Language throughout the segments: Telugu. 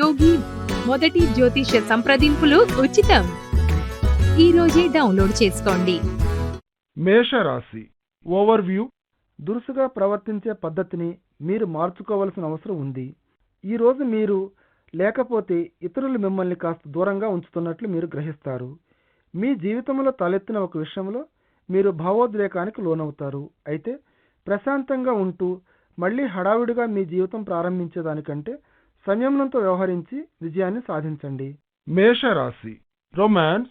యోగి మొదటి జ్యోతిష సంప్రదింపులు ఉచితం. ఈ రోజే డౌన్లోడ్ చేసుకోండి. మేషరాశి ఓవర్వ్యూ. దురుసుగా ప్రవర్తించే పద్ధతిని మీరు మార్చుకోవలసిన అవసరం ఉంది. ఈరోజు మీరు లేకపోతే ఇతరులు మిమ్మల్ని కాస్త దూరంగా ఉంచుతున్నట్లు మీరు గ్రహిస్తారు. మీ జీవితంలో తలెత్తిన ఒక విషయంలో మీరు భావోద్రేకానికి లోనవుతారు. అయితే ప్రశాంతంగా ఉంటూ మళ్ళీ హడావిడిగా మీ జీవితం ప్రారంభించేదానికంటే సంయమనంతో వ్యవహరించి విజయాన్ని సాధించండి. మేషరాశి రొమాన్స్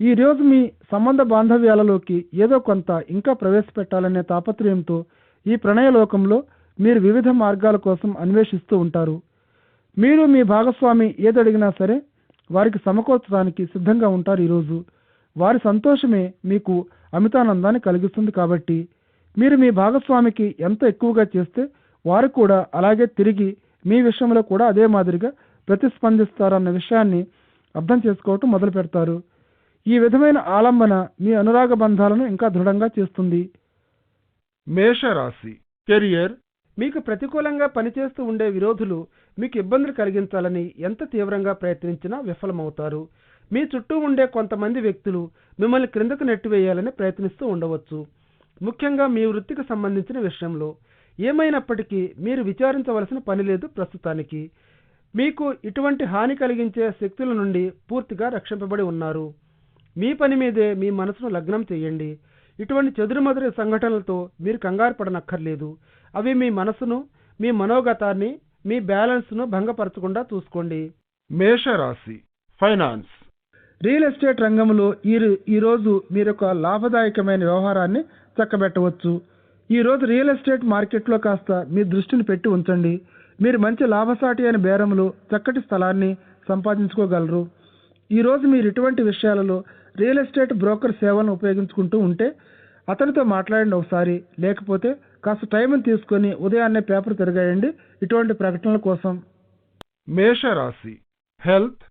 ఈ రోజు మీ సంబంధ బాంధవ్యాలలోకి ఏదో కొంత ఇంకా ప్రవేశపెట్టాలనే తాపత్రయంతో ఈ ప్రణయ లోకంలో మీరు వివిధ మార్గాల కోసం అన్వేషిస్తూ ఉంటారు. మీరు మీ భాగస్వామి ఏదడిగినా సరే వారికి సమకూర్చడానికి సిద్ధంగా ఉంటారు ఈరోజు వారి సంతోషమే మీకు అమితానందాన్ని కలిగిస్తుంది కాబట్టి మీరు మీ భాగస్వామికి ఎంత ఎక్కువగా చేస్తే వారు కూడా అలాగే తిరిగి మీ విషయంలో కూడా అదే మాదిరిగా ప్రతిస్పందిస్తారన్న విషయాన్ని అర్థం చేసుకోవటం మొదలు పెడతారు. ఈ విధమైన ఆలంబన మీ అనురాగ బంధాలను ఇంకా దృఢంగా చేస్తుంది. మేషరాశి. కెరియర్. మీకు ప్రతికూలంగా పనిచేస్తూ ఉండే విరోధులు మీకు ఇబ్బందులు కలిగించాలని ఎంత తీవ్రంగా ప్రయత్నించినా విఫలమవుతారు. మీ చుట్టూ ఉండే కొంతమంది వ్యక్తులు మిమ్మల్ని క్రిందకు నెట్టివేయాలని ప్రయత్నిస్తూ ఉండవచ్చు. ముఖ్యంగా మీ వృత్తికి సంబంధించిన విషయంలో. ఏమైనప్పటికీ మీరు విచారించవలసిన పని లేదు ప్రస్తుతానికి. మీకు ఇటువంటి హాని కలిగించే శక్తుల నుండి పూర్తిగా రక్షింపబడి ఉన్నారు. మీ పని మీదే మీ మనసును లగ్నం చేయండి. ఇటువంటి చెదురుమదురు సంఘటనలతో మీరు కంగారు పడనక్కర్లేదు. అవి మీ మనసును మీ మనోగతాన్ని మీ బ్యాలెన్స్ను భంగపరచకుండా చూసుకోండి. మేషరాశి ఫైనాన్స్. రియల్ ఎస్టేట్ రంగంలో ఈ ఈరోజు మీరు ఒక లాభదాయకమైన వ్యవహారాన్ని చక్కబెట్టవచ్చు. ఈరోజు రియల్ ఎస్టేట్ మార్కెట్లో కాస్త మీ దృష్టిని పెట్టి ఉంచండి. మీరు మంచి లాభసాటి అయిన బేరంలో చక్కటి స్థలాన్ని సంపాదించుకోగలరు. ఈరోజు మీరు ఇటువంటి విషయాలలో రియల్ ఎస్టేట్ బ్రోకర్ సేవలను ఉపయోగించుకుంటూ ఉంటే అతనితో మాట్లాడండి ఒకసారి. లేకపోతే కాస్త టైం తీసుకొని ఉదయాన్నే పేపర్ తిరగాయండి. ఇటువంటి ప్రకటనల కోసం. మేషరాశి. హెల్త్.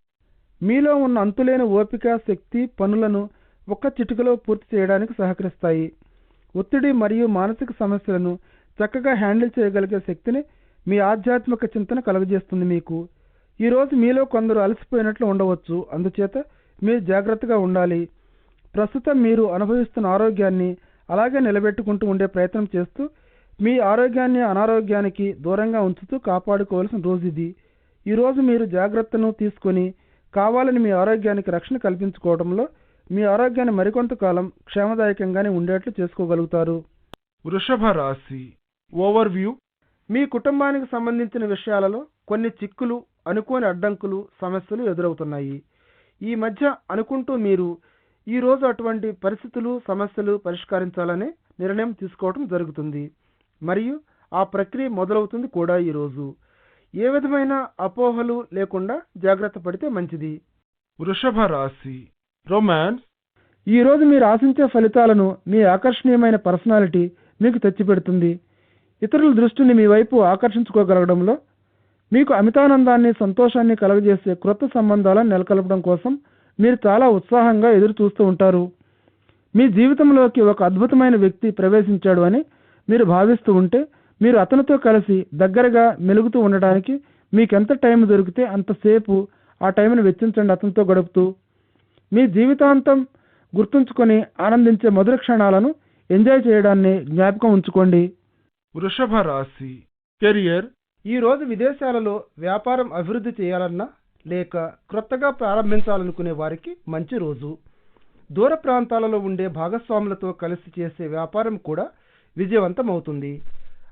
మీలో ఉన్న అంతులేని ఓపిక శక్తి పనులను ఒక్క చిటికలో పూర్తి చేయడానికి సహకరిస్తాయి. ఒత్తిడి మరియు మానసిక సమస్యలను చక్కగా హ్యాండిల్ చేయగలిగే శక్తిని మీ ఆధ్యాత్మిక చింతన కలుగజేస్తుంది మీకు. ఈరోజు మీలో కొందరు అలసిపోయినట్లు ఉండవచ్చు. అందుచేత మీరు జాగ్రత్తగా ఉండాలి. ప్రస్తుతం మీరు అనుభవిస్తున్న ఆరోగ్యాన్ని అలాగే నిలబెట్టుకుంటూ ఉండే ప్రయత్నం చేస్తూ మీ ఆరోగ్యాన్ని అనారోగ్యానికి దూరంగా ఉంచుతూ కాపాడుకోవాల్సిన రోజు ఇది. ఈరోజు మీరు జాగ్రత్తను తీసుకొని కావాలని మీ ఆరోగ్యానికి రక్షణ కల్పించుకోవడంలో మీ ఆరోగ్యాన్ని మరికొంత కాలం క్షేమదాయకంగానే ఉండేట్లు చేసుకోగలుగుతారు. వృషభ రాశి. ఓవర్వ్యూ. మీ కుటుంబానికి సంబంధించిన విషయాలలో కొన్ని చిక్కులు అనుకోని అడ్డంకులు సమస్యలు ఎదురవుతున్నాయి. ఈ మధ్య అనుకుంటూ మీరు ఈ రోజు అటువంటి పరిస్థితులు సమస్యలు పరిష్కరించాలనే నిర్ణయం తీసుకోవడం జరుగుతుంది. మరియు ఆ ప్రక్రియ మొదలవుతుంది కూడా ఈరోజు ఏ విధమైన అపోహలు లేకుండా జాగ్రత్త పడితే మంచిది. వృషభ రాశి. రొమాన్స్ ఈ రోజు మీరు ఆశించే ఫలితాలను మీ ఆకర్షణీయమైన పర్సనాలిటీ మీకు తెచ్చిపెడుతుంది. ఇతరుల దృష్టిని మీ వైపు ఆకర్షించుకోగలగడంలో మీకు అమితానందాన్ని సంతోషాన్ని కలుగజేసే క్రొత్త సంబంధాలను నెలకొల్పడం కోసం మీరు చాలా ఉత్సాహంగా ఎదురు చూస్తూ ఉంటారు. మీ జీవితంలోకి ఒక అద్భుతమైన వ్యక్తి ప్రవేశించాడు అని మీరు భావిస్తూ ఉంటే మీరు అతనితో కలిసి దగ్గరగా మెలుగుతూ ఉండడానికి మీకెంత టైం దొరికితే అంతసేపు ఆ టైంను వెచ్చించండి అతనితో గడుపుతూ. మీ జీవితాంతం గుర్తుంచుకొని ఆనందించే మధుర క్షణాలను ఎంజాయ్ చేయడాన్ని జ్ఞాపకం ఉంచుకోండి. వృషభ రాశి. కెరియర్. ఈ రోజు విదేశాలలో వ్యాపారం అభివృద్ధి చేయాలన్నా లేక క్రొత్తగా ప్రారంభించాలనుకునే వారికి మంచి రోజు. దూర ప్రాంతాలలో ఉండే భాగస్వాములతో కలిసి చేసే వ్యాపారం కూడా విజయవంతమవుతుంది.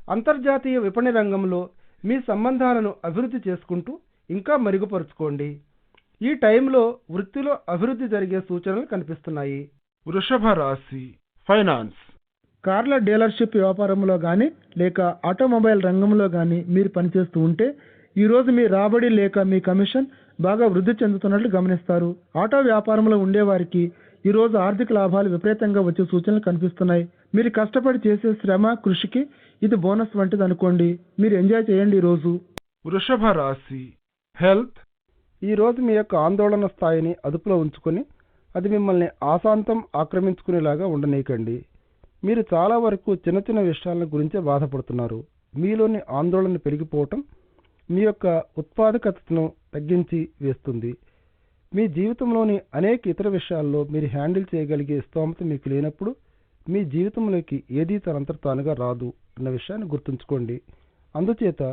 అంతర్జాతీయ విపణి రంగంలో మీ సంబంధాలను అభివృద్ధి చేసుకుంటూ ఇంకా మెరుగుపరుచుకోండి. ఈ టైంలో వృత్తిలో అభివృద్ధి జరిగే సూచనలు కనిపిస్తున్నాయి. వృషభ రాశి ఫైనాన్స్. కార్ల డీలర్షిప్ వ్యాపారంలో కానీ లేక ఆటోమొబైల్ రంగంలో కానీ మీరు పనిచేస్తూ ఉంటే ఈ రోజు మీ రాబడి లేక మీ కమిషన్ బాగా వృద్ధి చెందుతున్నట్లు గమనిస్తారు. ఆటో వ్యాపారంలో ఉండేవారికి ఈ రోజు ఆర్థిక లాభాలు విపరీతంగా వచ్చే సూచనలు కనిపిస్తున్నాయి. మీరు కష్టపడి చేసే శ్రమ కృషికి ఇది బోనస్ వంటిది అనుకోండి మీరు ఎంజాయ్ చేయండి ఈ రోజు. వృషభ రాశి హెల్త్. ఈ రోజు మీ యొక్క ఆందోళన స్థాయిని అదుపులో ఉంచుకొని అది మిమ్మల్ని ఆశాంతం ఆక్రమించుకునేలాగా ఉండనీయకండి. మీరు చాలా వరకు చిన్న చిన్న విషయాల గురించే బాధపడుతున్నారు. మీలోని ఆందోళన పెరిగిపోవటం మీ యొక్క ఉత్పాదకతను తగ్గించి వేస్తుంది. మీ జీవితంలోని అనేక ఇతర విషయాల్లో మీరు హ్యాండిల్ చేయగలిగే స్తోమత మీకు లేనప్పుడు మీ జీవితంలోకి ఏదీ తనంతట తానుగా రాదు అన్న విషయాన్ని గుర్తుంచుకోండి. అందుచేత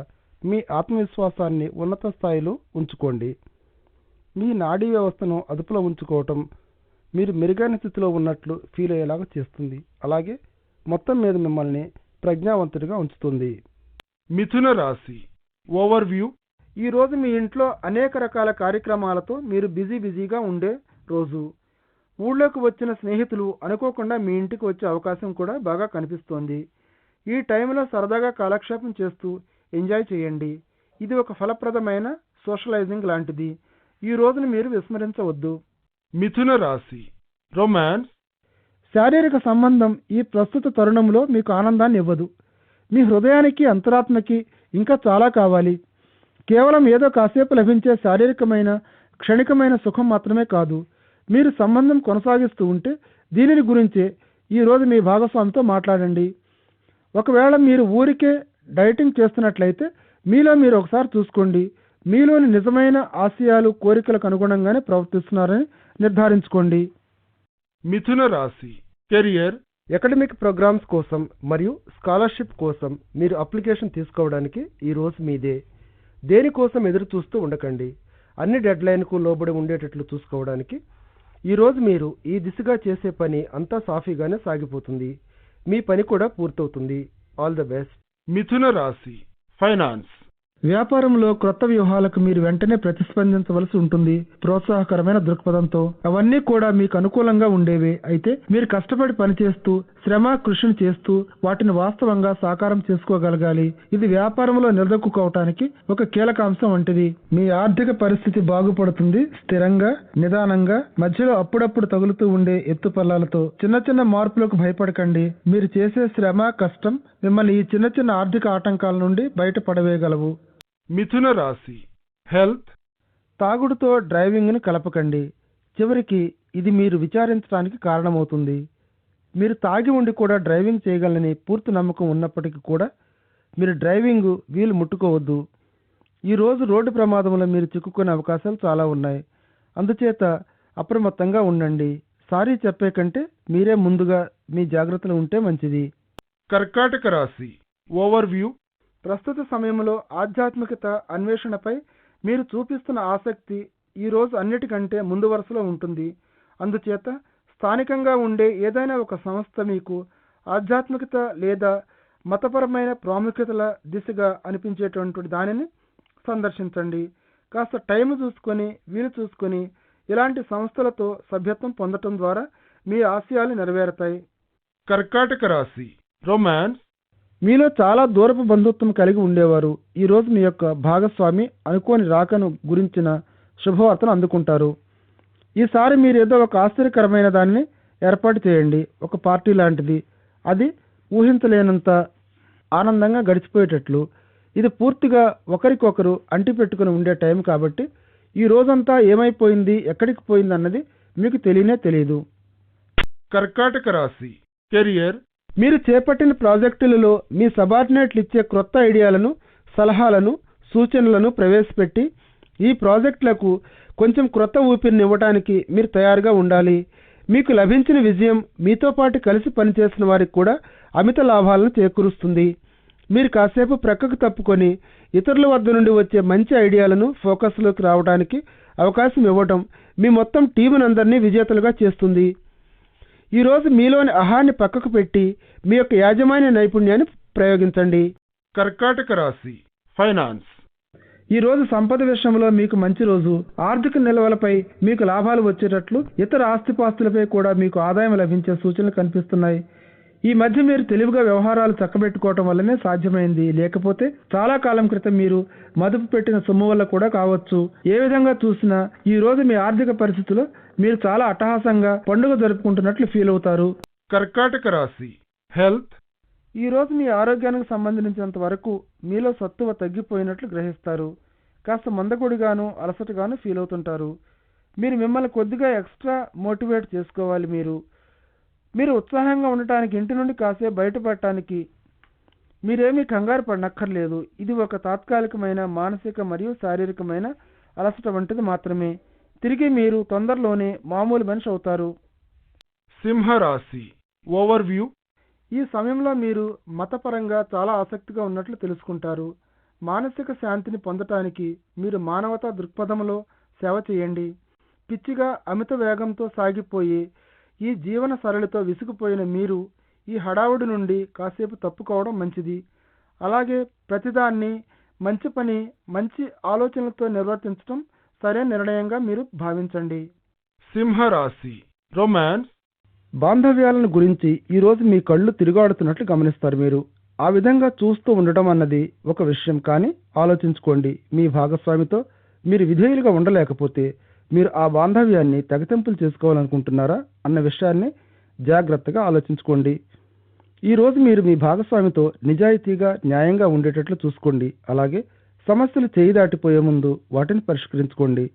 మీ ఆత్మవిశ్వాసాన్ని ఉన్నత స్థాయిలో ఉంచుకోండి. మీ నాడీ వ్యవస్థను అదుపులో ఉంచుకోవటం మీరు మెరుగైన స్థితిలో ఉన్నట్లు ఫీల్ అయ్యేలాగా చేస్తుంది. అలాగే మొత్తం మీద మిమ్మల్ని ప్రజ్ఞావంతుడిగా ఉంచుతుంది. మిథున రాశి. ఓవర్ వ్యూ ఈ రోజు మీ ఇంట్లో అనేక రకాల కార్యక్రమాలతో మీరు బిజీ బిజీగా ఉండే రోజు. ఊళ్ళోకి వచ్చిన స్నేహితులు అనుకోకుండా మీ ఇంటికి వచ్చే అవకాశం కూడా బాగా కనిపిస్తోంది. ఈ టైంలో సరదాగా కాలక్షేపం చేస్తూ ఎంజాయ్ చేయండి. ఇది ఒక ఫలప్రదమైన సోషలైజింగ్ లాంటిది. ఈ రోజును మీరు విస్మరించవద్దు. మిథున రాశి రొమాన్స్ శారీరక సంబంధం ఈ ప్రస్తుత తరుణంలో మీకు ఆనందాన్ని ఇవ్వదు. మీ హృదయానికి అంతరాత్మకి ఇంకా చాలా కావాలి. కేవలం ఏదో కాసేపు లభించే శారీరకమైన క్షణికమైన సుఖం మాత్రమే కాదు. మీరు సంబంధం కొనసాగిస్తూ ఉంటే దీనిని గురించే ఈరోజు మీ భాగస్వామితో మాట్లాడండి. ఒకవేళ మీరు ఊరికే డైటింగ్ చేస్తున్నట్లయితే మీలో మీరు ఒకసారి చూసుకోండి. మీలోని నిజమైన ఆశయాలు కోరికలకు అనుగుణంగానే ప్రవర్తిస్తున్నారని నిర్ధారించుకోండి. మిథున రాశి కెరియర్ అకాడమిక్ ప్రోగ్రామ్స్ కోసం మరియు స్కాలర్షిప్ కోసం మీరు అప్లికేషన్ తీసుకోవడానికి ఈ రోజు మీదే. దేనికోసం ఎదురు చూస్తూ ఉండకండి. అన్ని డెడ్లైన్కు లోబడి ఉండేటట్లు చూసుకోవడానికి ఈ రోజు మీరు ఈ దిశగా చేసే పని అంతా సాఫీగానే సాగిపోతుంది. మీ పని కూడా పూర్తవుతుంది. All the best. మిథున రాశి ఫైనాన్స్. వ్యాపారంలో క్రొత్త వ్యూహాలకు మీరు వెంటనే ప్రతిస్పందించవలసి ఉంటుంది. ప్రోత్సాహకరమైన దృక్పథంతో. అవన్నీ కూడా మీకు అనుకూలంగా ఉండేవే. అయితే మీరు కష్టపడి పనిచేస్తూ శ్రమ కృషిని చేస్తూ వాటిని వాస్తవంగా సాకారం చేసుకోగలగాలి. ఇది వ్యాపారంలో నిలదొక్కుకోవటానికి ఒక కీలక అంశం వంటిది. మీ ఆర్థిక పరిస్థితి బాగుపడుతుంది. స్థిరంగా నిదానంగా మధ్యలో అప్పుడప్పుడు తగులుతూ ఉండే ఎత్తుపల్లాలతో. చిన్న చిన్న మార్పులకు భయపడకండి. మీరు చేసే శ్రమ కష్టం మిమ్మల్ని ఈ చిన్న చిన్న ఆర్థిక ఆటంకాల నుండి బయటపడవేయగలవు. మిథున రాశి. హెల్త్. తాగుడుతో డ్రైవింగ్ను కలపకండి. చివరికి ఇది మీరు విచారించడానికి కారణమవుతుంది. మీరు తాగి ఉండి కూడా డ్రైవింగ్ చేయగలని పూర్తి నమ్మకం ఉన్నప్పటికీ కూడా మీరు డ్రైవింగ్ వీలు ముట్టుకోవద్దు. ఈరోజు రోడ్డు ప్రమాదంలో మీరు చిక్కుకునే అవకాశాలు చాలా ఉన్నాయి. అందుచేత అప్రమత్తంగా ఉండండి. సారీ చెప్పే కంటే మీరే ముందుగా మీ జాగ్రత్తలు ఉంటే మంచిది. కర్కాటక రాశి. Overview. ప్రస్తుత సమయంలో ఆధ్యాత్మికత అన్వేషణపై మీరు చూపిస్తున్న ఆసక్తి ఈ రోజు అన్నిటికంటే ముందు వరుసలో ఉంటుంది. అందుచేత స్థానికంగా ఉండే ఏదైనా ఒక సంస్థ మీకు ఆధ్యాత్మికత లేదా మతపరమైన ప్రాముఖ్యతల దిశగా అనిపించేటటువంటి దానిని సందర్శించండి. కాస్త టైం చూసుకొని వీలు చూసుకొని ఇలాంటి సంస్థలతో సభ్యత్వం పొందటం ద్వారా మీ ఆశయాలు నెరవేరుతాయి. కర్కాటక రాశి. రొమాన్స్ మీలో చాలా దూరపు బంధుత్వం కలిగి ఉండేవారు. ఈ రోజు మీ యొక్క భాగస్వామి అనుకోని రాకను గురించిన శుభవార్తను అందుకుంటారు. ఈసారి మీరు ఏదో ఒక ఆశ్చర్యకరమైన దానిని ఏర్పాటు చేయండి. ఒక పార్టీ లాంటిది. అది ఊహించలేనంత ఆనందంగా గడిచిపోయేటట్లు. ఇది పూర్తిగా ఒకరికొకరు అంటి పెట్టుకుని ఉండే టైం కాబట్టి ఈ రోజంతా ఏమైపోయింది ఎక్కడికి పోయింది అన్నది మీకు తెలియనే తెలియదు కర్కాటక రాశి. కెరియర్ మీరు చేపట్టిన ప్రాజెక్టులలో మీ సబార్డినేట్లు ఇచ్చే క్రొత్త ఐడియాలను సలహాలను సూచనలను ప్రవేశపెట్టి ఈ ప్రాజెక్టులకు కొంచెం క్రొత్త ఊపిరిని ఇవ్వడానికి మీరు తయారుగా ఉండాలి. మీకు లభించిన విజయం మీతో పాటు కలిసి పనిచేసిన వారికి కూడా అమిత లాభాలను చేకూరుస్తుంది. మీరు కాసేపు ప్రక్కకు తప్పుకొని ఇతరుల వద్ద నుండి వచ్చే మంచి ఐడియాలను ఫోకస్లోకి రావడానికి అవకాశం ఇవ్వటం మీ మొత్తం టీమునందరినీ విజేతలుగా చేస్తుంది. ఈరోజు మీలోని అహాన్ని పక్కకు పెట్టి మీ యొక్క యాజమాన్య నైపుణ్యాన్ని ప్రయోగించండి. కర్కాటక రాశి ఫైనాన్స్. ఈ రోజు సంపద విషయంలో మీకు మంచి రోజు. ఆర్థిక నిల్వలపై మీకు లాభాలు వచ్చేటట్లు ఇతర ఆస్తిపాస్తులపై కూడా మీకు ఆదాయం లభించే సూచనలు కనిపిస్తున్నాయి. ఈ మధ్య మీరు తెలివిగా వ్యవహారాలు చక్కబెట్టుకోవటం వల్లనే సాధ్యమైంది. లేకపోతే చాలా కాలం క్రితం మీరు మదుపు పెట్టిన సొమ్ము వల్ల కూడా కావచ్చు. ఏ విధంగా చూసినా ఈ రోజు మీ ఆర్థిక పరిస్థితిలో మీరు చాలా అట్టహాసంగా పండుగ జరుపుకుంటున్నట్లు ఫీల్ అవుతారు. కర్కాటక రాశి. హెల్త్. ఈ రోజు మీ ఆరోగ్యానికి సంబంధించినంత వరకు మీలో సత్తువ తగ్గిపోయినట్లు గ్రహిస్తారు. కాస్త మందకొడిగాను అలసటగాను ఫీల్ అవుతుంటారు. మీరు మిమ్మల్ని కొద్దిగా ఎక్స్ట్రా మోటివేట్ చేసుకోవాలి మీరు. మీరు ఉత్సాహంగా ఉండటానికి ఇంటి నుండి కాసేపు బయటపడటానికి మీరేమీ కంగారు పడనక్కర్లేదు. ఇది ఒక తాత్కాలికమైన మానసిక మరియు శారీరకమైన అలసట వంటిది మాత్రమే. తిరిగి మీరు తొందరలోనే మామూలు మనిషి అవుతారు. సింహరాశి. ఓవర్వ్యూ. ఈ సమయంలో మీరు మతపరంగా చాలా ఆసక్తిగా ఉన్నట్లు తెలుసుకుంటారు. మానసిక శాంతిని పొందటానికి మీరు మానవతా దృక్పథంలో సేవ చేయండి. పిచ్చిగా అమిత వేగంతో సాగిపోయే ఈ జీవన సరళితో విసిగిపోయిన మీరు ఈ హడావుడి నుండి కాసేపు తప్పుకోవడం మంచిది. అలాగే ప్రతిదాన్ని మంచి పని మంచి ఆలోచనలతో నిర్వర్తించడం సరైన నిర్ణయంగా మీరు భావించండి. సింహరాశి రొమాన్స్ బాంధవ్యాలను గురించి ఈరోజు మీ కళ్ళు తిరుగాడుతున్నట్లు గమనిస్తారు మీరు. ఆ విధంగా చూస్తూ ఉండటం అన్నది ఒక విషయం కానీ ఆలోచించుకోండి. మీ భాగస్వామితో మీరు విధేయులుగా ఉండలేకపోతే మీరు ఆ బాంధవ్యాన్ని తెగతెంపులు చేసుకోవాలనుకుంటున్నారా అన్న విషయాన్ని జాగ్రత్తగా ఆలోచించుకోండి. ఈ రోజు మీరు మీ భాగస్వామితో నిజాయితీగా న్యాయంగా ఉండేటట్లు చూసుకోండి. అలాగే సమస్యలు చేయి దాటిపోయే ముందు వాటిని పరిష్కరించుకోండి.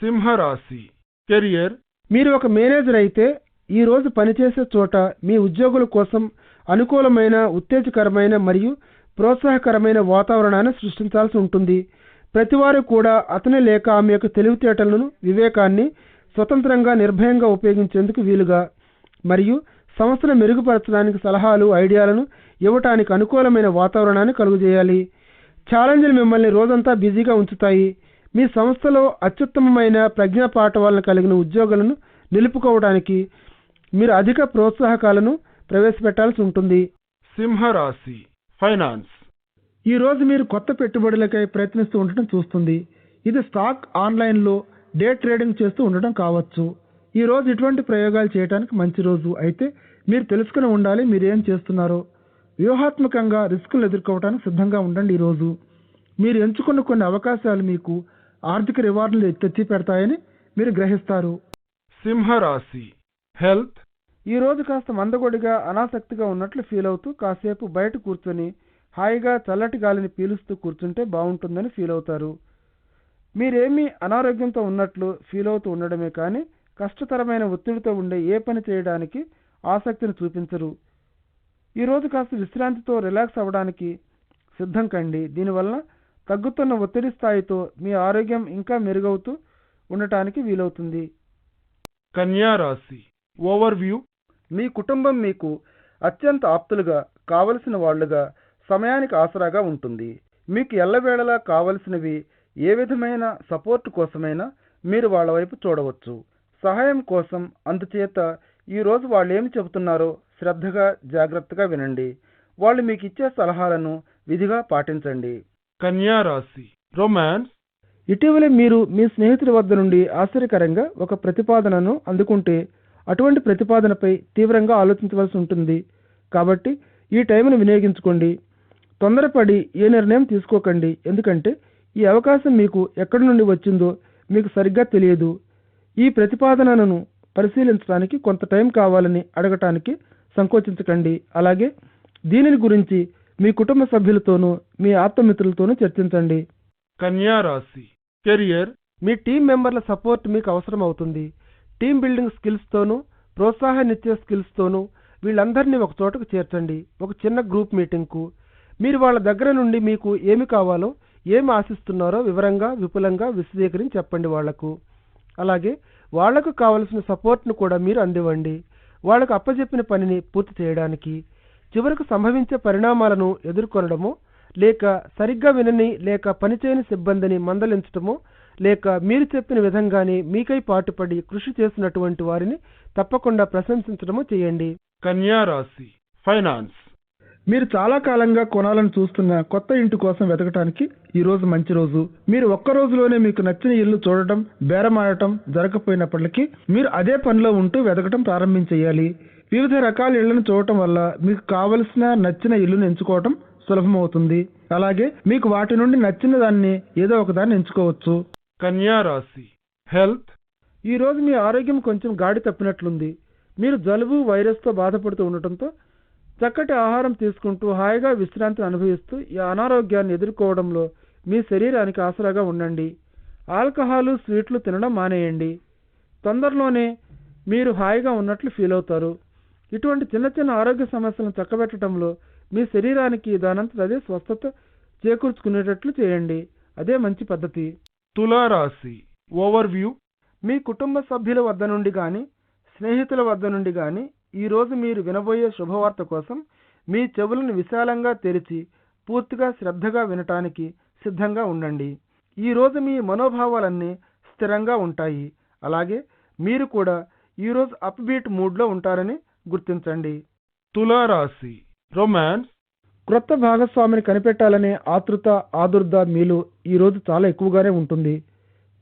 సింహరాశి. కెరియర్. మీరు ఒక మేనేజర్ అయితే ఈ రోజు పనిచేసే చోట మీ ఉద్యోగుల కోసం అనుకూలమైన ఉత్తేజకరమైన మరియు ప్రోత్సాహకరమైన వాతావరణాన్ని సృష్టించాల్సి ఉంటుంది. ప్రతివారు కూడా అతని లేక ఆమె యొక్క తెలివితేటలను వివేకాన్ని స్వతంత్రంగా నిర్భయంగా ఉపయోగించేందుకు వీలుగా మరియు సంస్థను మెరుగుపరచడానికి సలహాలు ఐడియాలను ఇవ్వటానికి అనుకూలమైన వాతావరణాన్ని కలుగజేయాలి. ఛాలెంజ్లు మిమ్మల్ని రోజంతా బిజీగా ఉంచుతాయి. మీ సంస్థలో అత్యుత్తమమైన ప్రజ్ఞా పాఠవాలను కలిగిన ఉద్యోగులను నిలుపుకోవడానికి మీరు అధిక ప్రోత్సాహకాలను ప్రవేశపెట్టాల్సి ఉంటుంది. సింహరాశి ఫైనాన్స్. ఈ రోజు మీరు కొత్త పెట్టుబడులకై ప్రయత్నిస్తూ ఉండటం చూస్తుంది. ఇది స్టాక్ ఆన్లైన్లో డే ట్రేడింగ్ చేస్తూ ఉండటం కావచ్చు. ఈ రోజు ఇటువంటి ప్రయోగాలు చేయడానికి మంచి రోజు. అయితే మీరు తెలుసుకుని ఉండాలి మీరు ఏం చేస్తున్నారో. వ్యూహాత్మకంగా రిస్కులు ఎదుర్కోవడానికి సిద్ధంగా ఉండండి ఈ రోజు. మీరు ఎంచుకున్న కొన్ని అవకాశాలు మీకు ఆర్థిక రివార్డులు తెచ్చి పెడతాయని మీరు గ్రహిస్తారు. సింహరాశి. హెల్త్. ఈ రోజు కాస్త మందకొడిగా అనాసక్తిగా ఉన్నట్లు ఫీల్ అవుతూ కాసేపు బయట కూర్చొని హాయిగా చల్లటి గాలిని పీలుస్తూ కూర్చుంటే బాగుంటుందని ఫీల్ అవుతారు. మీరేమీ అనారోగ్యంతో ఉన్నట్లు ఫీల్ అవుతూ ఉండడమే కానీ కష్టతరమైన ఒత్తిడితో ఉండే ఏ పని చేయడానికి ఆసక్తిని చూపించరు. ఈరోజు కాస్త విశ్రాంతితో రిలాక్స్ అవ్వడానికి సిద్ధం కండి. దీనివల్ల తగ్గుతున్న ఒత్తిడి స్థాయితో మీ ఆరోగ్యం ఇంకా మెరుగవుతూ ఉండటానికి వీలవుతుంది. కన్యా రాశి. ఓవర్వ్యూ. మీ కుటుంబం మీకు అత్యంత ఆప్తులుగా కావలసిన వాళ్ళుగా సమయానికి ఆసరాగా ఉంటుంది. మీకు ఎల్లవేళలా కావలసినవి ఏ విధమైన సపోర్ట్ కోసమైనా మీరు వాళ్ళ వైపు చూడవచ్చు. సహాయం కోసం అందుచేత ఈ రోజు వాళ్ళు ఏమి చెబుతున్నారో శ్రద్ధగా జాగ్రత్తగా వినండి. వాళ్ళు మీకు ఇచ్చే సలహాలను విధిగా పాటించండి. కన్యా రాశి రొమాన్స్ ఇటీవల మీరు మీ స్నేహితుడి వద్ద నుండి ఆశ్చర్యకరంగా ఒక ప్రతిపాదనను అందుకుంటే అటువంటి ప్రతిపాదనపై తీవ్రంగా ఆలోచించవలసి ఉంటుంది. కాబట్టి ఈ టైంను వినియోగించుకోండి. తొందరపడి ఏ నిర్ణయం తీసుకోకండి. ఎందుకంటే ఈ అవకాశం మీకు ఎక్కడి నుండి వచ్చిందో మీకు సరిగ్గా తెలియదు. ఈ ప్రతిపాదనను పరిశీలించడానికి కొంత టైం కావాలని అడగటానికి సంకోచించకండి. అలాగే దీనిని గురించి మీ కుటుంబ సభ్యులతోనూ మీ ఆప్తమిత్రులతోనూ చర్చించండి. కన్యా రాశి. కెరియర్ మీ టీం మెంబర్ల సపోర్ట్ మీకు అవసరం అవుతుంది టీం బిల్డింగ్ స్కిల్స్తోనూ ప్రోత్సాహాన్నిచ్చే స్కిల్స్తోనూ వీళ్ళందరినీ ఒక చోటకు చేర్చండి. ఒక చిన్న గ్రూప్ మీటింగ్కు మీరు వాళ్ళ దగ్గర నుండి మీకు ఏమి కావాలో ఏమి ఆశిస్తున్నారో వివరంగా విపులంగా విశదీకరించి చెప్పండి వాళ్ళకు. అలాగే వాళ్ళకు కావలసిన సపోర్ట్ను కూడా మీరు అందివ్వండి. వాళ్ళకు అప్పజెప్పిన పనిని పూర్తి చేయడానికి చివరకు సంభవించే పరిణామాలను ఎదుర్కొనడమో లేక సరిగ్గా వినని లేక పనిచేయని సిబ్బందిని మందలించటమో లేక మీరు చెప్పిన విధంగానే మీకై పాటుపడి కృషి చేసినటువంటి వారిని తప్పకుండా ప్రశంసించడమో చేయండి. కన్యా రాశి ఫైనాన్స్. మీరు చాలా కాలంగా కొనాలని చూస్తున్న కొత్త ఇంటి కోసం వెతకటానికి ఈ రోజు మంచి రోజు. మీరు ఒక్క రోజులోనే మీకు నచ్చిన ఇల్లు చూడటం బేరమాడటం జరగకపోయినప్పటికీ మీరు అదే పనిలో ఉంటూ వెతకటం ప్రారంభించేయాలి. వివిధ రకాల ఇళ్ళను చూడటం వల్ల మీకు కావలసిన నచ్చిన ఇల్లును ఎంచుకోవటం సులభమవుతుంది. అలాగే మీకు వాటి నుండి నచ్చిన దాన్ని ఏదో ఒక దాన్ని ఎంచుకోవచ్చు. కన్యా రాశి హెల్త్. ఈ రోజు మీ ఆరోగ్యం కొంచెం గాడి తప్పినట్లుంది. మీరు జలుబు వైరస్తో బాధపడుతూ ఉండటంతో చక్కటి ఆహారం తీసుకుంటూ హాయిగా విశ్రాంతిని అనుభవిస్తూ ఈ అనారోగ్యాన్ని ఎదుర్కోవడంలో మీ శరీరానికి ఆసరాగా ఉండండి. ఆల్కహాలు స్వీట్లు తినడం మానేయండి. తొందరలోనే మీరు హాయిగా ఉన్నట్లు ఫీల్ అవుతారు. ఇటువంటి చిన్న చిన్న ఆరోగ్య సమస్యలను చక్కబెట్టడంలో మీ శరీరానికి దానంతట అదే స్వస్థత చేకూర్చుకునేటట్లు చేయండి. అదే మంచి పద్ధతి. తులారాశి. ఓవర్వ్యూ. మీ కుటుంబ సభ్యుల వద్ద నుండి కానీ స్నేహితుల వద్ద నుండి కానీ ఈరోజు మీరు వినబోయే శుభవార్త కోసం మీ చెవులను విశాలంగా తెరిచి పూర్తిగా శ్రద్ధగా వినటానికి సిద్ధంగా ఉండండి. ఈరోజు మీ మనోభావాలన్నీ స్థిరంగా ఉంటాయి. అలాగే మీరు కూడా ఈరోజు అప్బీట్ మూడ్లో ఉంటారని గుర్తించండి. తులారాశి రొమాన్స్ క్రొత్త భాగస్వామిని కనిపెట్టాలనే ఆతృత ఆదుర్ద మీలో ఈరోజు చాలా ఎక్కువగానే ఉంటుంది.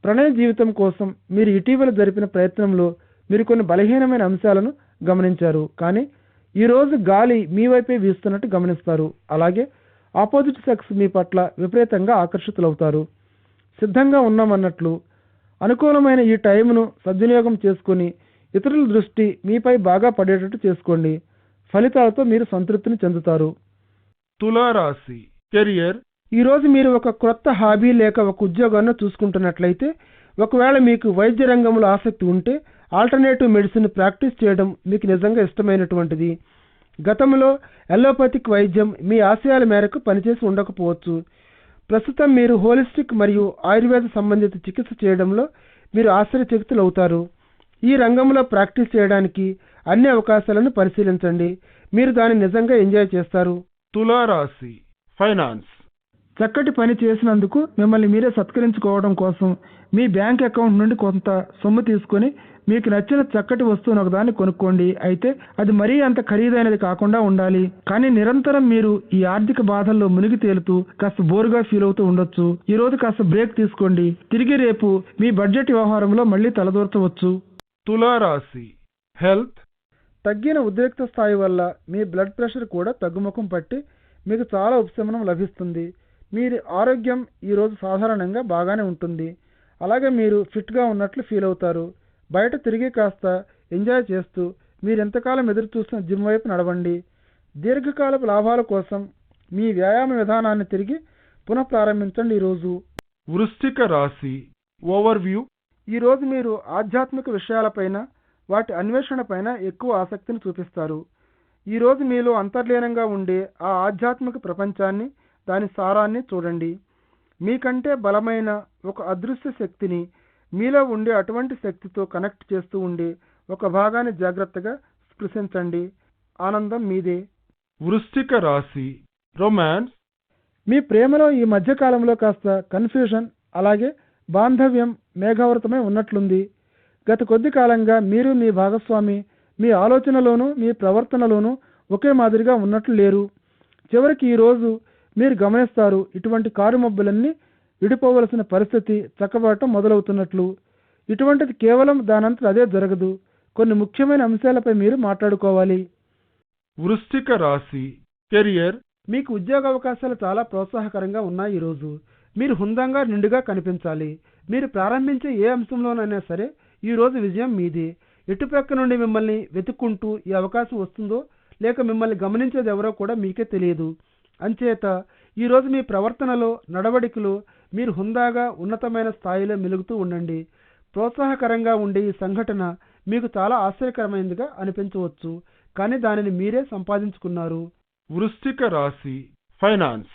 ప్రణయ జీవితం కోసం మీరు ఇటీవల జరిపిన ప్రయత్నంలో మీరు కొన్ని బలహీనమైన అంశాలను గమనించారు. కానీ ఈరోజు గాలి మీ వైపే వీస్తున్నట్టు గమనిస్తారు. అలాగే ఆపోజిట్ సెక్స్ మీ పట్ల విపరీతంగా ఆకర్షితులవుతారు. సిద్ధంగా ఉన్నామన్నట్లు అనుకూలమైన ఈ టైంను సద్వినియోగం చేసుకుని ఇతరుల దృష్టి మీపై బాగా పడేటట్టు చేసుకోండి. ఫలితాలతో మీరు సంతృప్తిని చెందుతారు. తులారాశి కెరియర్. ఈరోజు మీరు ఒక క్రొత్త హాబీ లేక ఒక ఉద్యోగాన్ని చూసుకుంటున్నట్లయితే ఒకవేళ మీకు వైద్య రంగంలో ఆసక్తి ఉంటే ఆల్టర్నేటివ్ మెడిసిన్ ప్రాక్టీస్ చేయడం మీకు నిజంగా ఇష్టమైనటువంటిది. గతంలో ఎల్లోపతిక్ వైద్యం మీ ఆశయాల మేరకు పనిచేసి ఉండకపోవచ్చు. ప్రస్తుతం మీరు హోలిస్టిక్ మరియు ఆయుర్వేద సంబంధిత చికిత్స చేయడంలో మీరు ఆశ్చర్యచకితులవుతారు. ఈ రంగంలో ప్రాక్టీస్ చేయడానికి అన్ని అవకాశాలను పరిశీలించండి. మీరు దాన్ని నిజంగా ఎంజాయ్ చేస్తారు. తులారాశి ఫైనాన్స్. చక్కటి పని చేసినందుకు మిమ్మల్ని మీరే సత్కరించుకోవడం కోసం మీ బ్యాంక్ అకౌంట్ నుండి కొంత సొమ్ము తీసుకొని మీకు నచ్చిన చక్కటి వస్తువును ఒకదాన్ని కొనుక్కోండి. అయితే అది మరీ అంత ఖరీదైనది కాకుండా ఉండాలి. కానీ నిరంతరం మీరు ఈ ఆర్థిక బాధల్లో మునిగి తేలుతూ కాస్త బోరుగా ఫీల్ అవుతూ ఉండొచ్చు. ఈ రోజు కాస్త బ్రేక్ తీసుకోండి. తిరిగి రేపు మీ బడ్జెట్ వ్యవహారంలో మళ్ళీ తలదూర్చవచ్చు. తులారాశి. హెల్త్ తగ్గిన ఉద్రిక్త స్థాయి వల్ల మీ బ్లడ్ ప్రెషర్ కూడా తగ్గుముఖం పట్టి మీకు చాలా ఉపశమనం లభిస్తుంది. మీరు ఆరోగ్యం ఈరోజు సాధారణంగా బాగానే ఉంటుంది. అలాగే మీరు ఫిట్గా ఉన్నట్లు ఫీల్ అవుతారు. బయట తిరిగి కాస్త ఎంజాయ్ చేస్తూ మీరు ఎంతకాలం ఎదురు చూస్తున్న జిమ్ వైపు నడవండి. దీర్ఘకాలపు లాభాల కోసం మీ వ్యాయామ విధానాన్ని తిరిగి పునః ప్రారంభించండి ఈరోజు. వృశ్చిక రాశి ఓవర్వ్యూ. ఈరోజు మీరు ఆధ్యాత్మిక విషయాలపైన వాటి అన్వేషణపైన ఎక్కువ ఆసక్తిని చూపిస్తారు. ఈరోజు మీలో అంతర్లీనంగా ఉండే ఆ ఆధ్యాత్మిక ప్రపంచాన్ని దాని సారాన్ని చూడండి. మీకంటే బలమైన ఒక అదృశ్య శక్తిని మీలో ఉండే అటువంటి శక్తితో కనెక్ట్ చేస్తూ ఉండే ఒక భాగాన్ని జాగ్రత్తగా స్పృశించండి. ఆనందం మీదే. వృశ్చిక రాశి రొమాన్స్ మీ ప్రేమలో ఈ మధ్యకాలంలో కాస్త కన్ఫ్యూజన్ అలాగే బాంధవ్యం మేఘావృతమై ఉన్నట్లుంది. గత కొద్ది కాలంగా మీరు మీ భాగస్వామి మీ ఆలోచనలోనూ మీ ప్రవర్తనలోనూ ఒకే మాదిరిగా ఉన్నట్లు లేరు. చివరికి ఈరోజు మీరు గమనిస్తారు ఇటువంటి కారు మబ్బులన్నీ విడిపోవలసిన పరిస్థితి చక్కబడటం మొదలవుతున్నట్లు. ఇటువంటిది కేవలం దానంతట అదే జరగదు. కొన్ని ముఖ్యమైన అంశాలపై మీరు మాట్లాడుకోవాలి. వృశ్చిక రాశి కెరియర్. మీకు ఉద్యోగ అవకాశాలు చాలా ప్రోత్సాహకరంగా ఉన్నాయి ఈరోజు. మీరు హుందంగా నిండుగా కనిపించాలి. మీరు ప్రారంభించే ఏ అంశంలోనైనా సరే ఈ రోజు విజయం మీది. ఎటుపక్క నుండి మిమ్మల్ని వెతుక్కుంటూ ఈ అవకాశం వస్తుందో లేక మిమ్మల్ని గమనించేది ఎవరో కూడా మీకే తెలియదు. అంచేత ఈరోజు మీ ప్రవర్తనలో నడవడికలో మీరు హుందాగా ఉన్నతమైన స్థాయిలో మెలుగుతూ ఉండండి. ప్రోత్సాహకరంగా ఉండే ఈ సంఘటన మీకు చాలా ఆశ్చర్యకరమైనదిగా అనిపించవచ్చు. కానీ దానిని మీరే సంపాదించుకున్నారు. వృశ్చిక రాశి ఫైనాన్స్.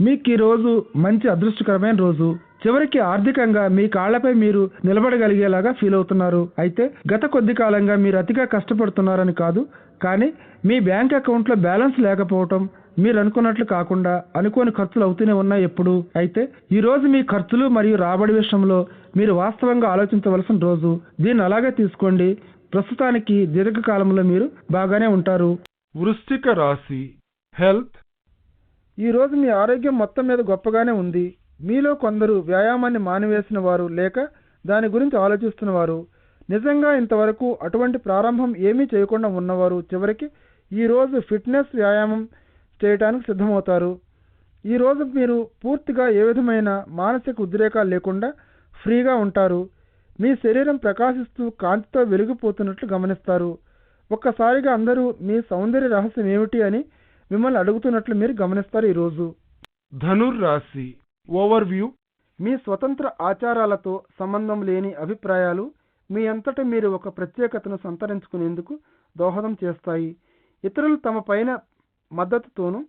మీకు ఈ రోజు మంచి అదృష్టకరమైన రోజు. చివరికి ఆర్థికంగా మీ కాళ్ళపై మీరు నిలబడగలిగేలాగా ఫీల్ అవుతున్నారు. అయితే గత కొద్ది కాలంగా మీరు అతిగా కష్టపడుతున్నారని కాదు. కానీ మీ బ్యాంక్ అకౌంట్లో బ్యాలెన్స్ లేకపోవటం మీరు అనుకున్నట్లు కాకుండా అనుకోని ఖర్చులు అవుతూనే ఉన్నాయి ఎప్పుడు? అయితే ఈ రోజు మీ ఖర్చులు మరియు రాబడి విషయంలో మీరు వాస్తవంగా ఆలోచించవలసిన రోజు. దీన్ని అలాగే తీసుకోండి. ప్రస్తుతానికి దీర్ఘకాలంలో మీరు బాగానే ఉంటారు. వృశ్చిక రాశి హెల్త్. ఈ రోజు మీ ఆరోగ్యం మొత్తం మీద గొప్పగానే ఉంది. మీలో కొందరు వ్యాయామాన్ని మానివేసిన వారు లేక దాని గురించి ఆలోచిస్తున్నవారు నిజంగా ఇంతవరకు అటువంటి ప్రారంభం ఏమీ చేయకుండా ఉన్నవారు చివరికి ఈ రోజు ఫిట్నెస్ వ్యాయామం చేయటానికి సిద్ధమవుతారు. ఈ రోజు మీరు పూర్తిగా ఏ విధమైన మానసిక ఉద్రేకాలు లేకుండా ఫ్రీగా ఉంటారు. మీ శరీరం ప్రకాశిస్తూ కాంతితో వెలిగిపోతున్నట్లు గమనిస్తారు. ఒక్కసారిగా అందరూ మీ సౌందర్య రహస్యం ఏమిటి అని మిమ్మల్ని అడుగుతున్నట్లు మీరు గమనిస్తారు ఈరోజు ధనుర్ రాశి ఓవర్వ్యూ. మీ స్వతంత్ర ఆచారాలతో సంబంధం లేని అభిప్రాయాలు మీ అంతట మీరు ఒక ప్రత్యేకతను సంతరించుకునేందుకు దోహదం చేస్తాయి. ఇతరులు తమ పైన మద్దతుతోనూ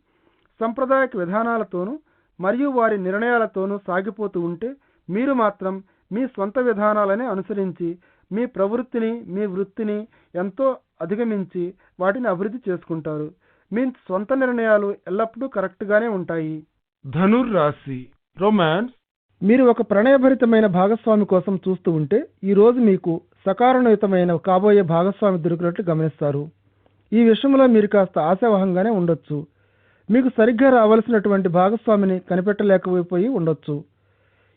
సంప్రదాయక విధానాలతోనూ మరియు వారి నిర్ణయాలతోనూ సాగిపోతూ ఉంటే మీరు మాత్రం మీ స్వంత విధానాలనే అనుసరించి మీ ప్రవృత్తిని మీ వృత్తిని ఎంతో అధిగమించి వాటిని అభివృద్ధి చేసుకుంటారు. మీ సొంత నిర్ణయాలు ఎల్లప్పుడూ కరెక్ట్గానే ఉంటాయి. ధనుర్ రాశి రొమాన్స్ మీరు ఒక ప్రణయభరితమైన భాగస్వామి కోసం చూస్తూ ఉంటే ఈ రోజు మీకు సకారణయుతమైన కాబోయే భాగస్వామి దొరికినట్లు గమనిస్తారు. ఈ విషయంలో మీరు కాస్త ఆశావహంగానే ఉండొచ్చు. మీకు సరిగ్గా రావాల్సినటువంటి భాగస్వామిని కనిపెట్టలేకపోయి ఉండొచ్చు.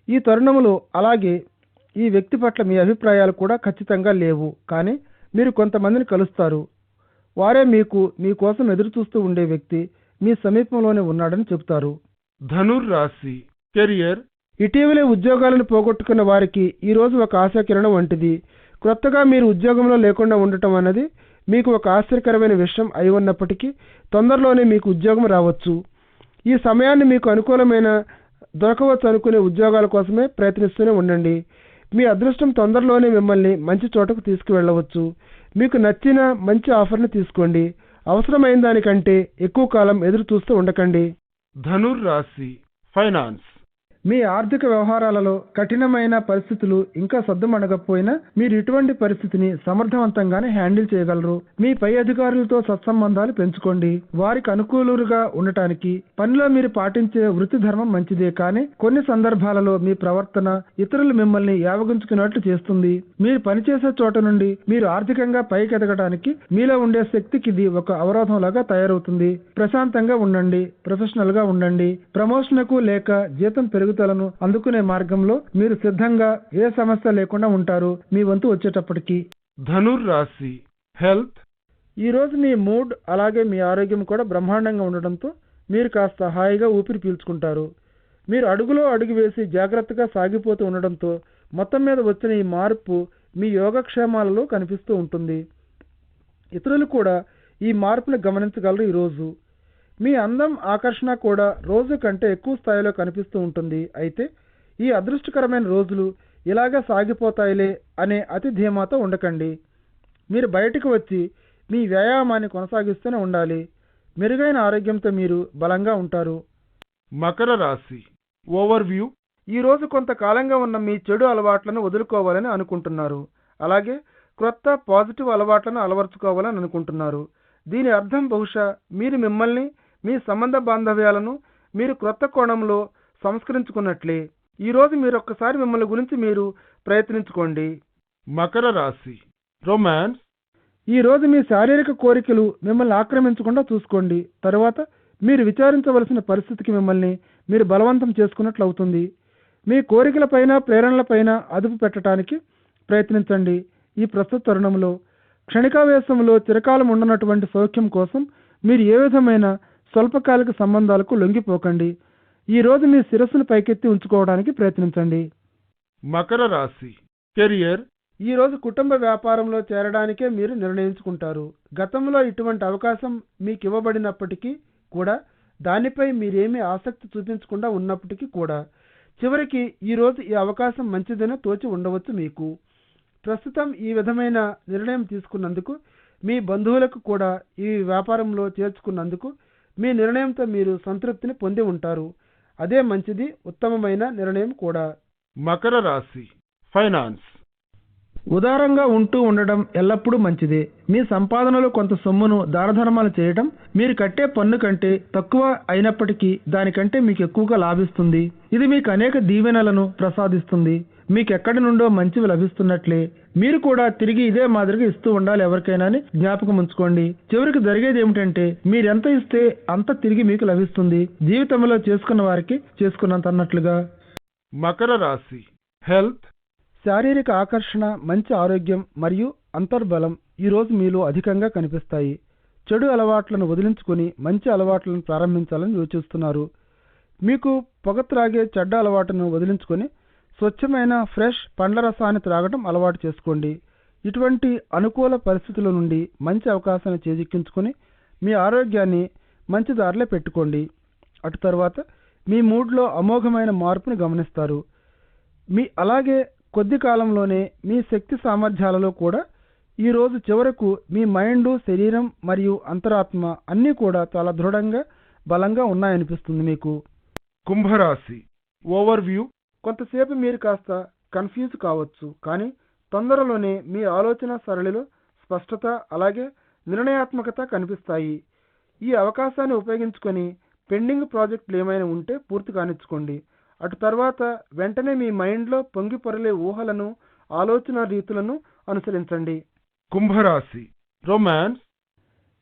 ఈ తరుణంలో అలాగే ఈ వ్యక్తి పట్ల మీ అభిప్రాయాలు కూడా ఖచ్చితంగా లేవు. కానీ మీరు కొంతమందిని కలుస్తారు. వారే మీకు మీకోసం ఎదురు చూస్తూ ఉండే వ్యక్తి మీ సమీపంలోనే ఉన్నాడని చెబుతారు. ధనుర్ రాశి కెరియర్. ఇటీవలే ఉద్యోగాలను పోగొట్టుకున్న వారికి ఈ రోజు ఒక ఆశాకిరణం వంటిది. క్రొత్తగా మీరు ఉద్యోగంలో లేకుండా ఉండటం అన్నది మీకు ఒక ఆశ్చర్యకరమైన విషయం అయి ఉన్నప్పటికీ తొందరలోనే మీకు ఉద్యోగం రావచ్చు. ఈ సమయాన్ని మీకు అనుకూలమైన దొరకవచ్చు అనుకునే ఉద్యోగాల కోసమే ప్రయత్నిస్తూనే ఉండండి. మీ అదృష్టం తొందరలోనే మిమ్మల్ని మంచి చోటకు తీసుకువెళ్ళవచ్చు. మీకు నచ్చిన మంచి ఆఫర్ని తీసుకోండి. అవసరమైన దానికంటే ఎక్కువ కాలం ఎదురు చూస్తూ ఉండకండి. ధనుర్ రాశి ఫైనాన్స్. మీ ఆర్థిక వ్యవహారాలలో కఠినమైన పరిస్థితులు ఇంకా సద్దుమణగకపోయినా మీరు ఇటువంటి పరిస్థితిని సమర్థవంతంగానే హ్యాండిల్ చేయగలరు. మీ పై అధికారులతో సత్సంబంధాలు పెంచుకోండి. వారికి అనుకూలుగా ఉండటానికి పనిలో మీరు పాటించే వృత్తి ధర్మం మంచిదే కానీ కొన్ని సందర్భాలలో మీ ప్రవర్తన ఇతరులు మిమ్మల్ని యావగించుకున్నట్లు చేస్తుంది. మీరు పనిచేసే చోట నుండి మీరు ఆర్థికంగా పైకి ఎదగడానికి మీలో ఉండే శక్తికి ఇది ఒక అవరోధం లాగా తయారవుతుంది. ప్రశాంతంగా ఉండండి. ప్రొఫెషనల్గా ఉండండి. ప్రమోషన్కు లేక జీతం పెరుగుదలను అందుకునే మార్గంలో మీరు సిద్ధంగా ఏ సమస్య లేకుండా ఉంటారు మీ వంతు వచ్చేటప్పటికి. ధనుర్ రాశి హెల్త్. ఈ రోజు మీ మూడ్ అలాగే మీ ఆరోగ్యం కూడా బ్రహ్మాండంగా ఉండడంతో మీరు కాస్త హాయిగా ఊపిరి పీల్చుకుంటారు. మీరు అడుగులో అడుగు వేసి జాగ్రత్తగా సాగిపోతూ ఉండడంతో మొత్తం మీద వచ్చిన ఈ మార్పు మీ యోగక్షేమాలలో కనిపిస్తూ ఉంటుంది. ఇతరులు కూడా ఈ మార్పును గమనించగలరు ఈరోజు మీ అందం ఆకర్షణ కూడా రోజు కంటే ఎక్కువ స్థాయిలో కనిపిస్తూ ఉంటుంది. అయితే ఈ అదృష్టకరమైన రోజులు ఇలాగా సాగిపోతాయిలే అనే అతి ధీమాతో ఉండకండి. మీరు బయటకు వచ్చి మీ వ్యాయామాన్ని కొనసాగిస్తూనే ఉండాలి. మెరుగైన ఆరోగ్యంతో మీరు బలంగా ఉంటారు. మకర రాశి ఓవర్వ్యూ. ఈ రోజు కొంతకాలంగా ఉన్న మీ చెడు అలవాట్లను వదులుకోవాలని అనుకుంటున్నారు. అలాగే క్రొత్త పాజిటివ్ అలవాట్లను అలవర్చుకోవాలని అనుకుంటున్నారు. దీని అర్థం బహుశా మీరు మిమ్మల్ని మీ సంబంధ బాంధవ్యాలను మీరు క్రొత్త కోణంలో సంస్కరించుకున్నట్లే. ఈ రోజు మీరు ఒక్కసారి మిమ్మల్ని గురించి మీరు ప్రయత్నించుకోండి. మకర రాశి రొమాన్స్ ఈ రోజు మీ శారీరక కోరికలు మిమ్మల్ని ఆక్రమించకుండా చూసుకోండి. తరువాత మీరు విచారించవలసిన పరిస్థితికి మిమ్మల్ని మీరు బలవంతం చేసుకున్నట్లు అవుతుంది. మీ కోరికలపైన ప్రేరణలపైన అదుపు పెట్టడానికి ప్రయత్నించండి. ఈ ప్రస్తుత తరుణంలో క్షణికావేశంలో చిరకాలం ఉండనటువంటి సౌఖ్యం కోసం మీరు ఏ విధమైన స్వల్పకాలిక సంబంధాలకు లొంగిపోకండి. ఈ రోజు మీ శిరస్సును పైకెత్తి ఉంచుకోవడానికి ప్రయత్నించండి. మకర రాశి. కెరియర్. ఈ రోజు కుటుంబ వ్యాపారంలో చేరడానికే మీరు నిర్ణయించుకుంటారు. గతంలో ఇటువంటి అవకాశం మీకు ఇవ్వబడినప్పటికీ కూడా దానిపై మీరేమీ ఆసక్తి చూపించకుండా ఉన్నప్పటికీ కూడా చివరికి ఈరోజు ఈ అవకాశం మంచిదని తోచి ఉండవచ్చు మీకు. ప్రస్తుతం ఈ విధమైన నిర్ణయం తీసుకున్నందుకు మీ బంధువులకు కూడా ఈ వ్యాపారంలో చేర్చుకున్నందుకు మీ నిర్ణయంతో మీరు సంతృప్తిని పొంది ఉంటారు. అదే మంచిది ఉత్తమమైన నిర్ణయం కూడా. మకర రాశి ఫైనాన్స్. ఉదారంగా ఉంటూ ఉండడం ఎల్లప్పుడూ మంచిదే. మీ సంపాదనలో కొంత సొమ్మును దానధర్మాలు చేయడం మీరు కట్టే పన్ను కంటే తక్కువ అయినప్పటికీ దానికంటే మీకు ఎక్కువగా లాభిస్తుంది. ఇది మీకు అనేక దీవెనలను ప్రసాదిస్తుంది. మీకు ఎక్కడి నుండో మంచివి లభిస్తున్నట్లే. మీరు కూడా తిరిగి ఇదే మాదిరిగా ఇస్తూ ఉండాలి ఎవరికైనా అని జ్ఞాపకం ఉంచుకోండి. చివరికి జరిగేది ఏమిటంటే మీరెంత ఇస్తే అంత తిరిగి మీకు లభిస్తుంది. జీవితంలో చేసుకున్న వారికి చేసుకున్నంత అన్నట్లుగా. మకర రాశి. హెల్త్. శారీరక ఆకర్షణ మంచి ఆరోగ్యం మరియు అంతర్బలం ఈరోజు మీలో అధికంగా కనిపిస్తాయి. చెడు అలవాట్లను వదిలించుకొని మంచి అలవాట్లను ప్రారంభించాలని యోచిస్తున్నారు మీకు పొగ త్రాగే చెడ్డ అలవాటును వదిలించుకొని స్వచ్ఛమైన ఫ్రెష్ పండ్ల రసాన్ని త్రాగటం అలవాటు చేసుకోండి. ఇటువంటి అనుకూల పరిస్థితుల నుండి మంచి అవకాశాన్ని చేజిక్కించుకొని మీ ఆరోగ్యాన్ని మంచి దారిలో పెట్టుకోండి. అటు తర్వాత మీ మూడ్లో అమోఘమైన మార్పుని గమనిస్తారు. మీ అలాగే కొద్ది కాలంలోనే మీ శక్తి సామర్థ్యాలలో కూడా ఈరోజు చివరకు మీ మైండ్ శరీరం మరియు అంతరాత్మ అన్నీ కూడా చాలా దృఢంగా బలంగా ఉన్నాయనిపిస్తుంది మీకు. కుంభరాశి. ఓవర్ వ్యూ కొంతసేపు మీరు కాస్త కన్ఫ్యూజ్ కావచ్చు కానీ తొందరలోనే మీ ఆలోచన సరళిలో స్పష్టత అలాగే నిర్ణయాత్మకత కనిపిస్తాయి. ఈ అవకాశాన్ని ఉపయోగించుకొని పెండింగ్ ప్రాజెక్టులు ఏమైనా ఉంటే పూర్తి కానిచ్చుకోండి. అటు తర్వాత వెంటనే మీ మైండ్లో పొంగి పొరలే ఊహలను ఆలోచన రీతులను అనుసరించండి. కుంభరాశి. రొమాన్స్.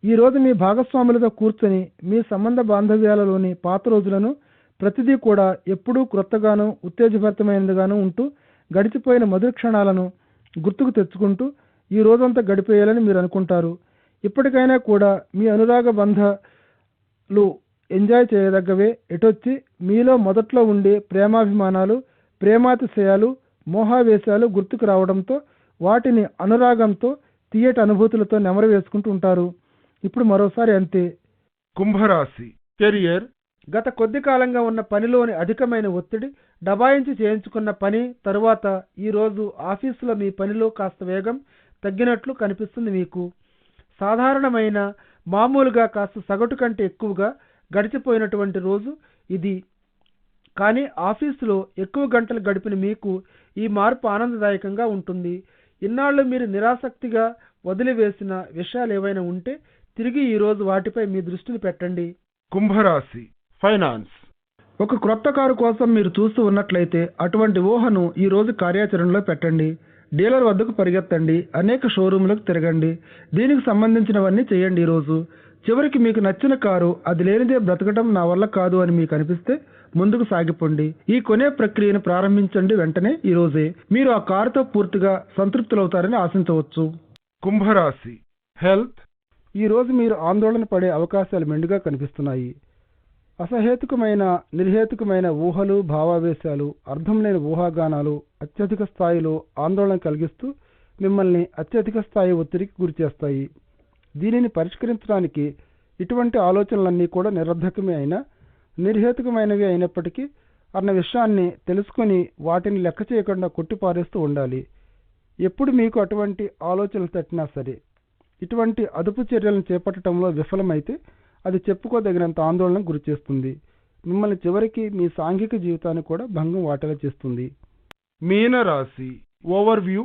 ఈ రోజు మీ భాగస్వాములతో కూర్చొని మీ సంబంధ బాంధవ్యాలలోని పాత రోజులను ప్రతిదీ కూడా ఎప్పుడూ క్రొత్తగాను ఉత్తేజభరితమైనదిగాను ఉంటూ గడిచిపోయిన మధుర క్షణాలను గుర్తుకు తెచ్చుకుంటూ ఈ రోజంతా గడిపేయాలని మీరు అనుకుంటారు. ఇప్పటికైనా కూడా మీ అనురాగ బంధాలు ఎంజాయ్ చేయదగ్గవే. ఎటొచ్చి మీలో మొదట్లో ఉండే ప్రేమాభిమానాలు ప్రేమాతిశయాలు మోహావేశాలు గుర్తుకు రావడంతో వాటిని అనురాగంతో తీయటి అనుభూతులతో నెమరవేసుకుంటూ ఉంటారు. ఇప్పుడు మరోసారి అంతే. కుంభరాశి. కెరియర్ గత కొద్ది కాలంగా ఉన్న పనిలోని అధికమైన ఒత్తిడి డబాయించి చేయించుకున్న పని తరువాత ఈ రోజు ఆఫీసులో మీ పనిలో కాస్త వేగం తగ్గినట్లు కనిపిస్తుంది మీకు. సాధారణమైన మామూలుగా కాస్త సగటు కంటే ఎక్కువగా గడిచిపోయినటువంటి రోజు ఇది. కానీ ఆఫీసులో ఎక్కువ గంటలు గడిపిన మీకు ఈ మార్పు ఆనందదాయకంగా ఉంటుంది. ఇన్నాళ్ళు మీరు నిరాసక్తిగా వదిలివేసిన విషయాలు ఏవైనా ఉంటే తిరిగి ఈరోజు వాటిపై మీ దృష్టిని పెట్టండి. కుంభరాశి. ఫైనాన్స్. ఒక క్రొత్త కారు కోసం మీరు చూస్తూ ఉన్నట్లయితే అటువంటి ఊహను ఈ రోజు కార్యాచరణలో పెట్టండి. డీలర్ వద్దకు పరిగెత్తండి. అనేక షోరూంలకు తిరగండి. దీనికి సంబంధించినవన్నీ చేయండి ఈరోజు. చివరికి మీకు నచ్చిన కారు అది లేనిదే బ్రతకడం నా వల్ల కాదు అని మీకు అనిపిస్తే ముందుకు సాగిపోండి. ఈ కొనే ప్రక్రియను ప్రారంభించండి వెంటనే ఈ రోజే మీరు ఆ కారుతో పూర్తిగా సంతృప్తులవుతారని ఆశించవచ్చు. కుంభరాశి. హెల్త్. ఈ రోజు మీరు ఆందోళన పడే అవకాశాలు మెండుగా కనిపిస్తున్నాయి. అసహేతుకమైన నిర్హేతుకమైన ఊహలు భావావేశాలు అర్థం లేని ఊహాగానాలు అత్యధిక స్థాయిలో ఆందోళన కలిగిస్తూ మిమ్మల్ని అత్యధిక స్థాయి ఒత్తిడికి గురిచేస్తాయి దీనిని పరిష్కరించడానికి ఇటువంటి ఆలోచనలన్నీ కూడా నిరర్ధకమే అయినా నిర్హేతుకమైనవి అయినప్పటికీ అన్న విషయాన్ని తెలుసుకొని వాటిని లెక్క చేయకుండా కొట్టిపారేస్తూ ఉండాలి. ఎప్పుడు మీకు అటువంటి ఆలోచనలు తట్టినా సరే ఇటువంటి అదుపు చర్యలను చేపట్టడంలో విఫలమైతే అది చెప్పుకోదగినంత ఆందోళనకు గురిచేస్తుంది మిమ్మల్ని చివరికి మీ సాంఘిక జీవితాన్ని కూడా భంగం వాటేలా చేస్తుంది. మీనరాశి ఓవర్ వ్యూ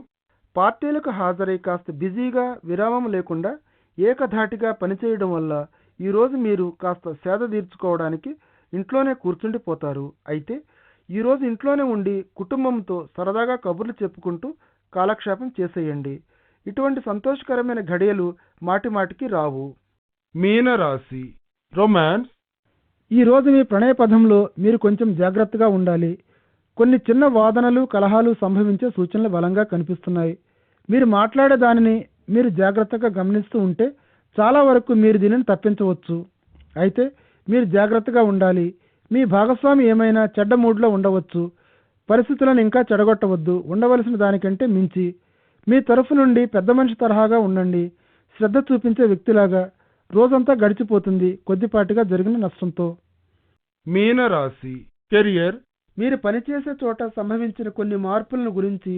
పార్టీలకు హాజరై కాస్త బిజీగా విరామం లేకుండా ఏకధాటిగా పనిచేయడం వల్ల ఈరోజు మీరు కాస్త సేద తీర్చుకోవడానికి ఇంట్లోనే కూర్చుండిపోతారు అయితే ఈరోజు ఇంట్లోనే ఉండి కుటుంబంతో సరదాగా కబుర్లు చెప్పుకుంటూ కాలక్షేపం చేసేయండి. ఇటువంటి సంతోషకరమైన ఘడియలు మాటిమాటికి రావు. మీనరాశి రొమాన్స్ ఈ రోజు మీ ప్రణయ పదంలో మీరు కొంచెం జాగ్రత్తగా ఉండాలి. కొన్ని చిన్న వాదనలు కలహాలు సంభవించే సూచనలు బలంగా కనిపిస్తున్నాయి. మీరు మాట్లాడే దానిని మీరు జాగ్రత్తగా గమనిస్తూ ఉంటే చాలా వరకు మీరు దీనిని తప్పించవచ్చు. అయితే మీరు జాగ్రత్తగా ఉండాలి. మీ భాగస్వామి ఏమైనా చెడ్డ మూడ్లో ఉండవచ్చు. పరిస్థితులను ఇంకా చెడగొట్టవద్దు. ఉండవలసిన దానికంటే మించి. మీ తరఫు నుండి పెద్ద మనిషి తరహాగా ఉండండి. శ్రద్ధ చూపించే వ్యక్తిలాగా. రోజంతా గడిచిపోతుంది. కొద్దిపాటిగా జరిగిన నష్టంతో. మీనరాశి కెరియర్ మీరు పనిచేసే చోట సంభవించిన కొన్ని మార్పులను గురించి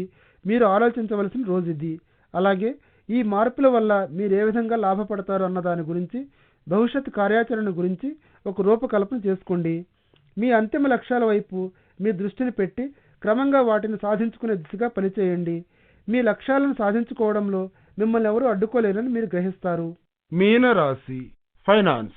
మీరు ఆలోచించవలసిన రోజు ఇది. అలాగే ఈ మార్పుల వల్ల మీరు ఏ విధంగా లాభపడతారు అన్న దాని గురించి భవిష్యత్ కార్యాచరణ గురించి ఒక రూపకల్పన చేసుకోండి. మీ అంతిమ లక్ష్యాల వైపు మీ దృష్టిని పెట్టి క్రమంగా వాటిని సాధించుకునే దిశగా పనిచేయండి. మీ లక్ష్యాలను సాధించుకోవడంలో మిమ్మల్ని ఎవరూ అడ్డుకోలేరని మీరు గ్రహిస్తారు. మీనరాశి ఫైనాన్స్.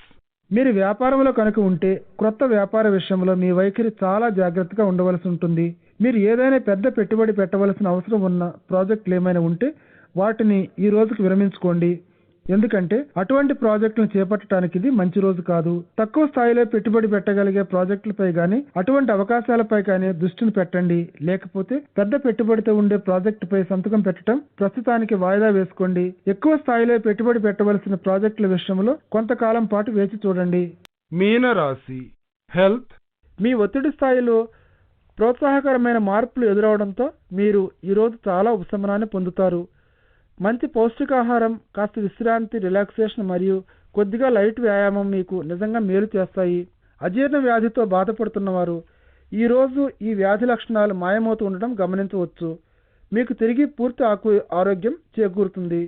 మీరు వ్యాపారంలో కనుక ఉంటే క్రొత్త వ్యాపార విషయంలో మీ వైఖరి చాలా జాగ్రత్తగా ఉండవలసి ఉంటుంది. మీరు ఏదైనా పెద్ద పెట్టుబడి పెట్టవలసిన అవసరం ఉన్న ప్రాజెక్టులు ఏమైనా ఉంటే వాటిని ఈ రోజుకి విరమించుకోండి. ఎందుకంటే అటువంటి ప్రాజెక్టులను చేపట్టడానికి ఇది మంచి రోజు కాదు. తక్కువ స్థాయిలో పెట్టుబడి పెట్టగలిగే ప్రాజెక్టులపై గానీ అటువంటి అవకాశాలపై కానీ దృష్టిని పెట్టండి. లేకపోతే పెద్ద పెట్టుబడితో ఉండే ప్రాజెక్టుపై సంతకం పెట్టడం ప్రస్తుతానికి వాయిదా వేసుకోండి. ఎక్కువ స్థాయిలో పెట్టుబడి పెట్టవలసిన ప్రాజెక్టుల విషయంలో కొంతకాలం పాటు వేచి చూడండి. మీనరాశి హెల్త్. మీ ఒత్తిడి స్థాయిలో ప్రోత్సాహకరమైన మార్పులు ఎదురవడంతో మీరు ఈరోజు చాలా ఉపశమనాన్ని పొందుతారు. మంచి పౌష్టికాహారం కాస్త విశ్రాంతి రిలాక్సేషన్ మరియు కొద్దిగా లైట్ వ్యాయామం మీకు నిజంగా మేలు చేస్తాయి. అజీర్ణ వ్యాధితో బాధపడుతున్నవారు ఈరోజు ఈ వ్యాధి లక్షణాలు మాయమవుతూ ఉండటం గమనించవచ్చు. మీకు తిరిగి పూర్తి ఆకు ఆరోగ్యం చేకూరుతుంది.